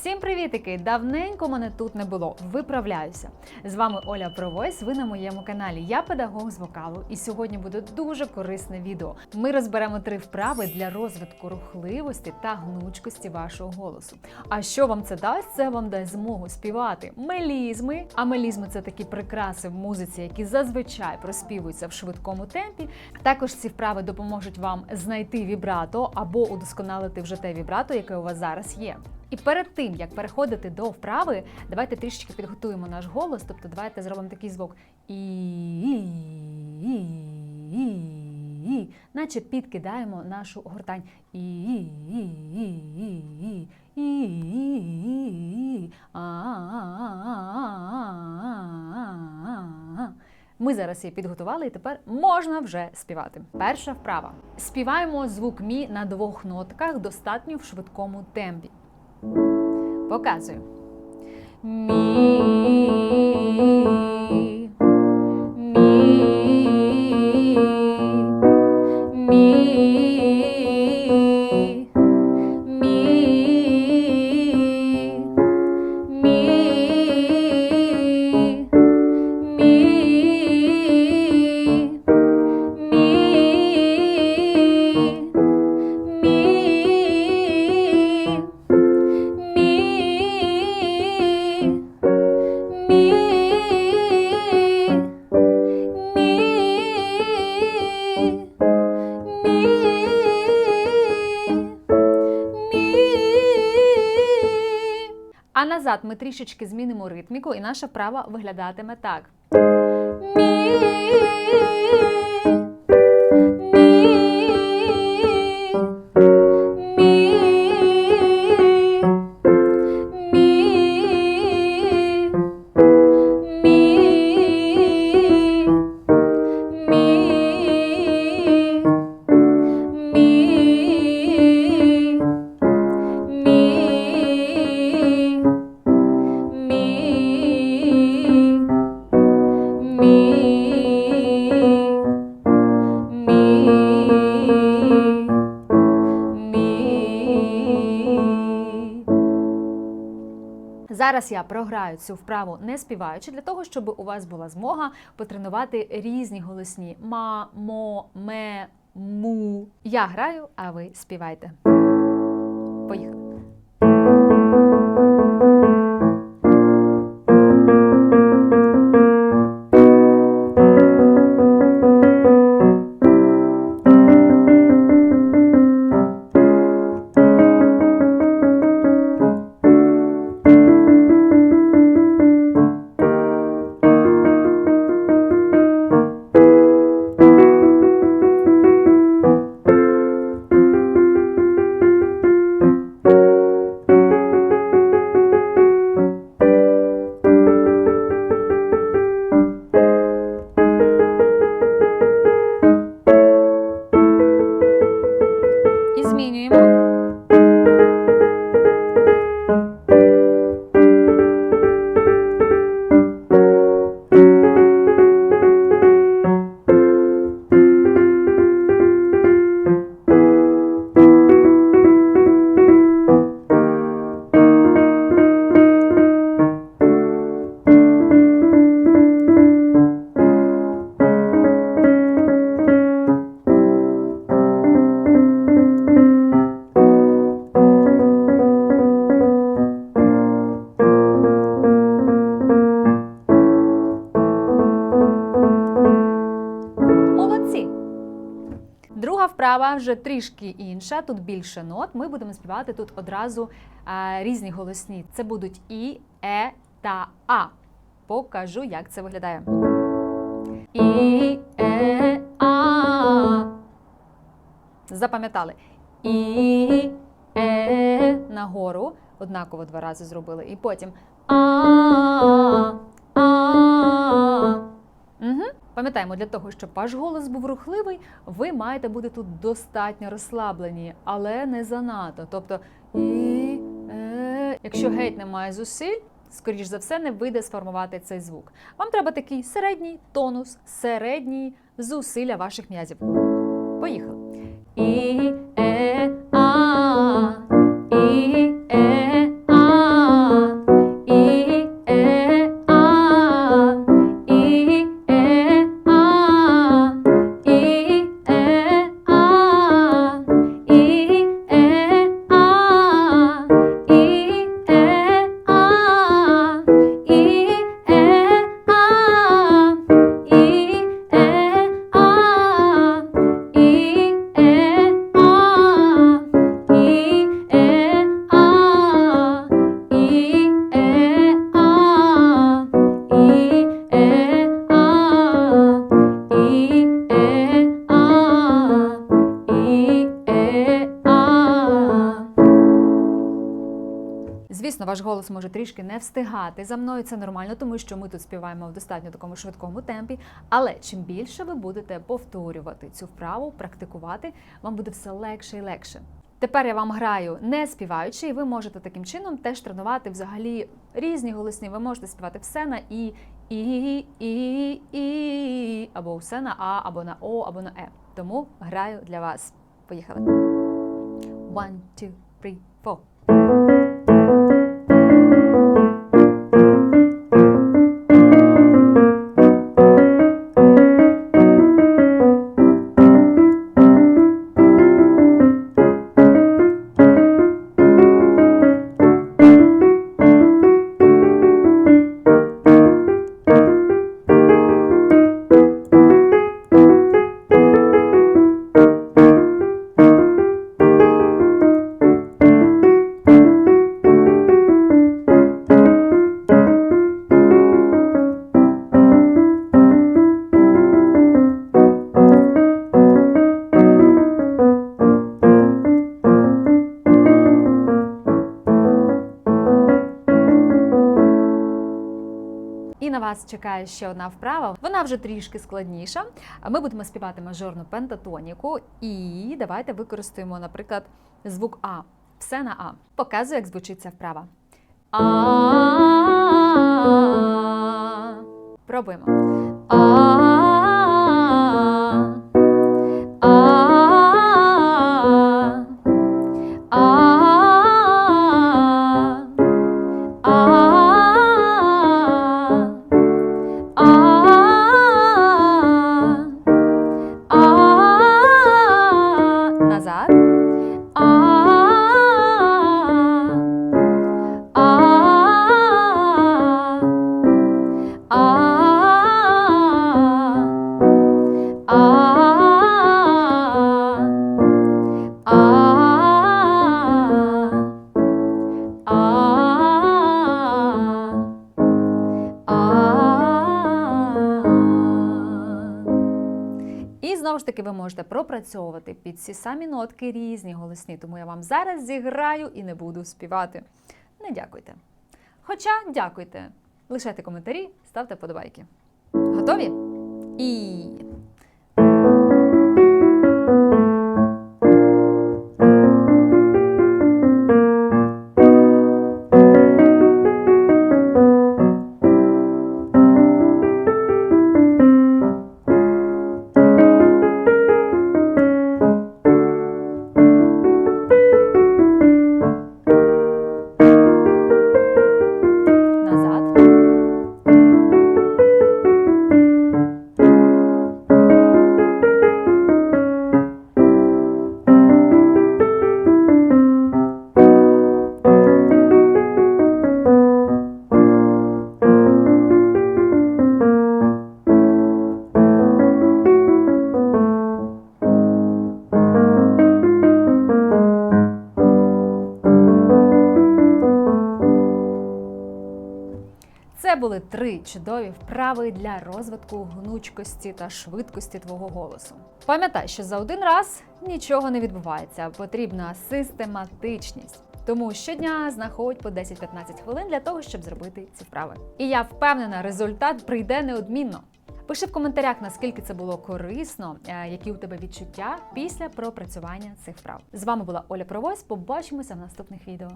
Всім привітики! Давненько мене тут не було. Виправляюся. З вами Оля Провойс. Ви на моєму каналі. Я педагог з вокалу, і сьогодні буде дуже корисне відео. Ми розберемо три вправи для розвитку рухливості та гнучкості вашого голосу. А що вам це дасть? Це вам дасть змогу співати мелізми. А мелізми це такі прикраси в музиці, які зазвичай проспівуються в швидкому темпі. Також ці вправи допоможуть вам знайти вібрато або удосконалити вже те вібрато, яке у вас зараз є. І перед тим як переходити до вправи, давайте трішечки підготуємо наш голос. Тобто, давайте зробимо такий звук і, наче підкидаємо нашу гортань. І, ми зараз її підготували, і тепер можна вже співати. Перша вправа. Співаємо звук мі на двох нотках, достатньо в швидкому темпі. Показую. Мі. Назад ми трішечки змінимо ритміку, і наша вправа виглядатиме так. Мі. Зараз я програю цю вправу не співаючи, для того, щоб у вас була змога потренувати різні голосні ма, мо, ме, му. Я граю, а ви співайте. Поїхали. Вправа вже трішки інша, тут більше нот. Ми будемо співати тут одразу різні голосні. Це будуть і, е та а. Покажу, як це виглядає. І, е, а. Запам'ятали. І, е, нагору. Однаково два рази зробили. І потім а. Пам'ятаємо, для того, щоб ваш голос був рухливий, ви маєте бути тут достатньо розслаблені, але не занадто. Тобто, е, якщо геть немає зусиль, скоріш за все, не вийде сформувати цей звук. Вам треба такий середній тонус, середній зусилля ваших м'язів. Поїхали. І, ваш голос може трішки не встигати за мною. Це нормально, тому що ми тут співаємо в достатньо такому швидкому темпі. Але чим більше ви будете повторювати цю вправу, практикувати, вам буде все легше і легше. Тепер я вам граю не співаючи, і ви можете таким чином теж тренувати взагалі різні голосні. Ви можете співати все на і, і, і, і, або все на А, або на О, або на Е. Тому граю для вас. Поїхали. One, two, three, four. На вас чекає ще одна вправа. Вона вже трішки складніша. Ми будемо співати мажорну пентатоніку. І давайте використаємо, наприклад, звук А. Все на А. Показую, як звучить ця вправа. А. Пробуємо. А. таки ви можете пропрацьовувати під ці самі нотки різні голосні, тому я вам зараз зіграю і не буду співати. Не дякуйте. Хоча дякуйте. Лишайте коментарі, ставте подобайки. Готові? І. були три чудові вправи для розвитку гнучкості та швидкості твого голосу. Пам'ятай, що за один раз нічого не відбувається, потрібна систематичність. Тому щодня знаходь по 10-15 хвилин для того, щоб зробити ці вправи. І я впевнена, результат прийде неодмінно. Пиши в коментарях, наскільки це було корисно, е, які у тебе відчуття після пропрацювання цих вправ. З вами була Оля Провось. Побачимося в наступних відео.